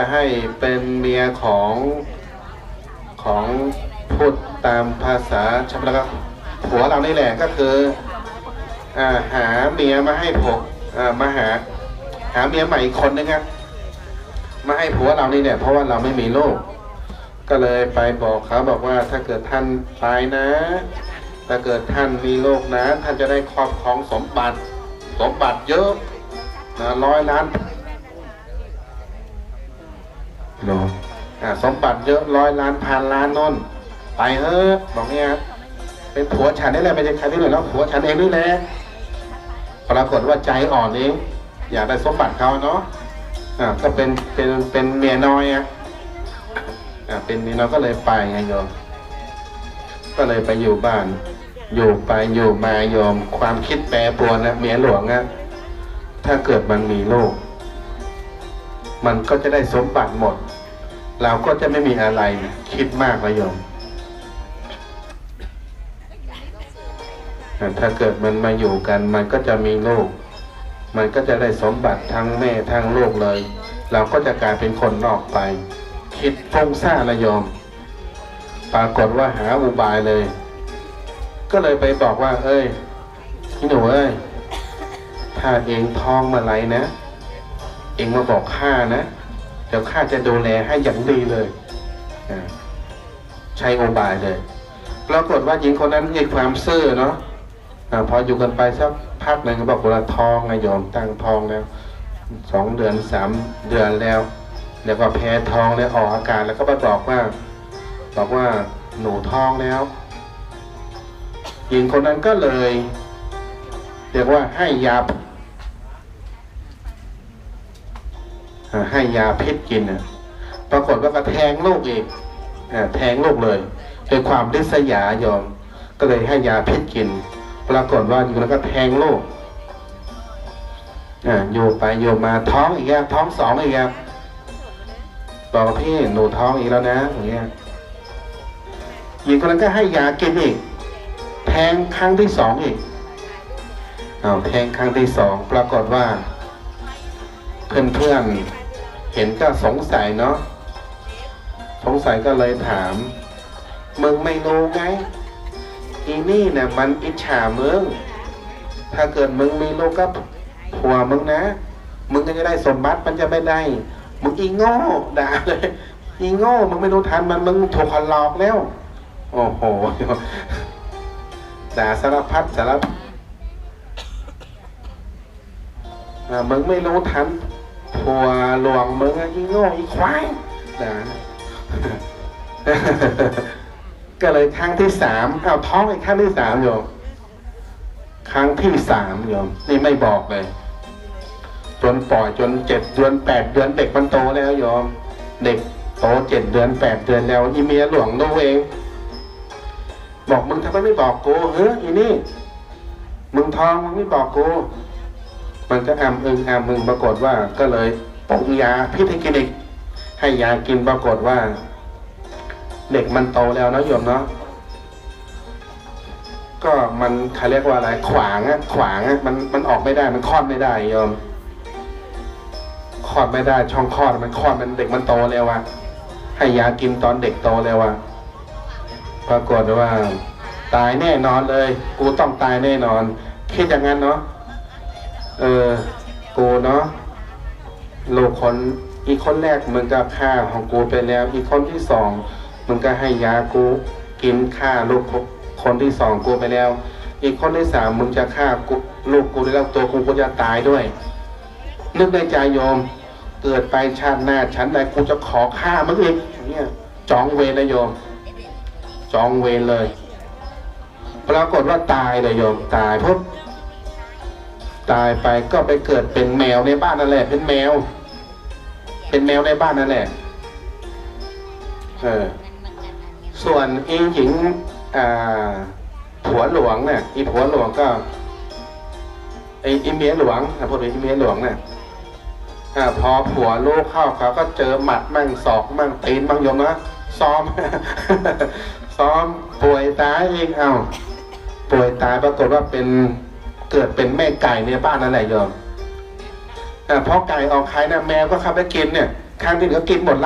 จะให้เป็นเมียของของพูดตามภาษาชาวบ้านก็ผัวเรานี่แหละก็คืออ่าหาเมียมาให้ผมอ่ามาหา หาเมียใหม่อีกคนนึงอะมาให้ผัวเรานี่เนี่ยเพราะว่าเราไม่มีลูกก็เลยไปบอกเขาบอกว่าถ้าเกิดท่านตายนะ ถ้าเกิดท่านมีลูกนะ ท่านจะได้ครอบครองสมบัติ สมบัติเยอะนะร้อยล้าน โลอ่าสมบัติเยอะร้อยล้านพันล้านนนไปเฮ้อะบอกเนี่ยเป็นผัวฉันนี่แหละไม่ใช่ใครที่ไหนแล้วผัวฉันเองนี่แหละปรากฏว่าใจอ่อนเองอยากได้สมบัติเขาเนาะอ่าก็เป็นเป็นเป็นเมียน้อยอะอ่าเป็นเมียน้อยก็เลยไปไงโยมก็เลยไปอยู่บ้าน อยู่ไปอยู่มาโยม ความคิดแปรปรวนนะเมียหลวงอะถ้าเกิดมันมีลูก มันก็จะได้สมบัติหมด เราก็จะไม่มีอะไรคิดมากนะโยมถ้าเกิดมันมาอยู่กัน มันก็จะมีลูก มันก็จะได้สมบัติทั้งแม่ทั้งลูกเลย เราก็จะกลายเป็นคนนอกไป คิดฟุ้งซ่านนะโยม ปรากฏว่าหาอุบายเลย ก็เลยไปบอกว่า เอ้ยพี่หนูเอ้ยถ้าเองท้องเมาไรนะ เองมาบอกข้านะเดี๋ยวข้าจะดูแลให้อย่างดีเลยใช้อบายเลยปรากฏว่าหญิงคนนั้นมีความซื่อเนาะอาพออยู่กันไปสักพักหนึ่งก็บอกว่าท้องไงโยมตั้งท้องแล้วสองเดือนสามเดือนแล้ว แล้วก็แพ้ท้องแล้วออกอาการแล้วก็ไปบอกว่า บอกว่าหนูท้องแล้วหญิงคนนั้นก็เลย เรียกว่าให้ยาอ่า ให้ยาพิษกินนะปรากฏว่าก็แทงลูกอีกแทงลูกเลยด้วยความริษยายอม ก็เลยให้ยาพิษกิน ปรากฏว่าหญิงคนนั้นก็แทงลูกอ่าอยู่ไปอยู่มาท้องอีกแล้วท้องสองอีกแล้วบอกพี่หนูท้องอีกแล้วนะอย่างเงี้ยหญิงคนนั้นก็ให้ยากินอีก แทงครั้งที่สองอีกอาแทงครั้งที่สองปรากฏว่า เพื่อนๆเห็นก็สงสัยเนาะสงสัยก็เลยถาม มึงไม่รู้ไงอีนี่เนี่ยมันอิจฉามึง ถ้าเกิดมึงมีลูกก็ผัวมึงนะ มึงก็จะได้สมบัติมันจะไม่ได้ มึงอีโง่ด่าเลย อีโง่มึงไม่รู้ทันมันมึงถูกหลอกแล้ว โอ้โหด่าสารพัดสารพัดมึงไม่รู้ทัน ผัวหลวงมึงอะอีโง่อีควายด่าก็เลยครั้งที่สามเอาท้องอีกครั้งที่สามโยมครั้งที่สามโยมนี่ไม่บอกเลย จนปล่อยจนเจ็ดเดือนแปดเดือนเด็กมันโตแล้วโยม เด็กโตเจ็ดเดือนแปดเดือนแล้วอีเมียหลวงรู้เอง บอกมึงทำไมไม่บอกกูเฮ้ยอีนี่ มึงท้องมึงไม่บอกกู มันก็อ้ำอึงอ้ำมึงปรากฏว่าก็เลยปงยาพิษให้กินอีกให้ยากินปรากฏว่า เด็กมันโตแล้วนะโยมเนาะก็มันเขาเรียกว่าอะไรขวางอะขวางอะมันมันออกไม่ได้มันคลอดไม่ได้โยมคลอดไม่ได้ ช่องคลอดมันคลอดมันเด็กมันโตแล้วอะให้ยากินตอนเด็กโตแล้วอะปรากฏว่า ตายแน่นอนเลย กูต้องตายแน่นอนคิดอย่างนั้นเนาะ เออ กูเนาะลูกคนอีกคนแรกมึงก็ฆ่าของกูไปแล้ว อีกคนที่สองมึงก็ให้ยากูกินฆ่าลูกคนที่สองกูไปแล้ว อีกคนที่สามมึงจะฆ่ากูลูกกูแล้วตัวกูก็จะตายด้วย นึกในใจโยม เกิดไปชาติหน้าฉันใดกูจะขอฆ่ามึงอีกองเนี่ยจองเวรเลยโยม จองเวรเลย ปรากฏว่าตายเลยโยมตายปุ๊บ ตายไปก็ไปเกิดเป็นแมวในบ้านนั่นแหละ เป็นแมว เป็นแมวในบ้านนั่นแหละเออส่วนอีหญิงอ่าผัวหลวงเนี่ยอีผัวหลวงก็ไออีเมียหลวงนะพูดถึงอีเมียหลวงเนี่ยอ่าพอผัวลูกเข้าเขาก็เจอหมัดมั่งศอกมั่งตีนมั่งยมนะซ้อม ซ้อมป่วยตายเอีกเอาป่วยตายปรากฏว่าเป็น เกิดเป็นแม่ไก่ในบ้านนั่นแหละโยมอ่าพอไก่ออกไข่นะแมวก็เข้าไปกินเนี่ยครั้งที่เหลือกินหมด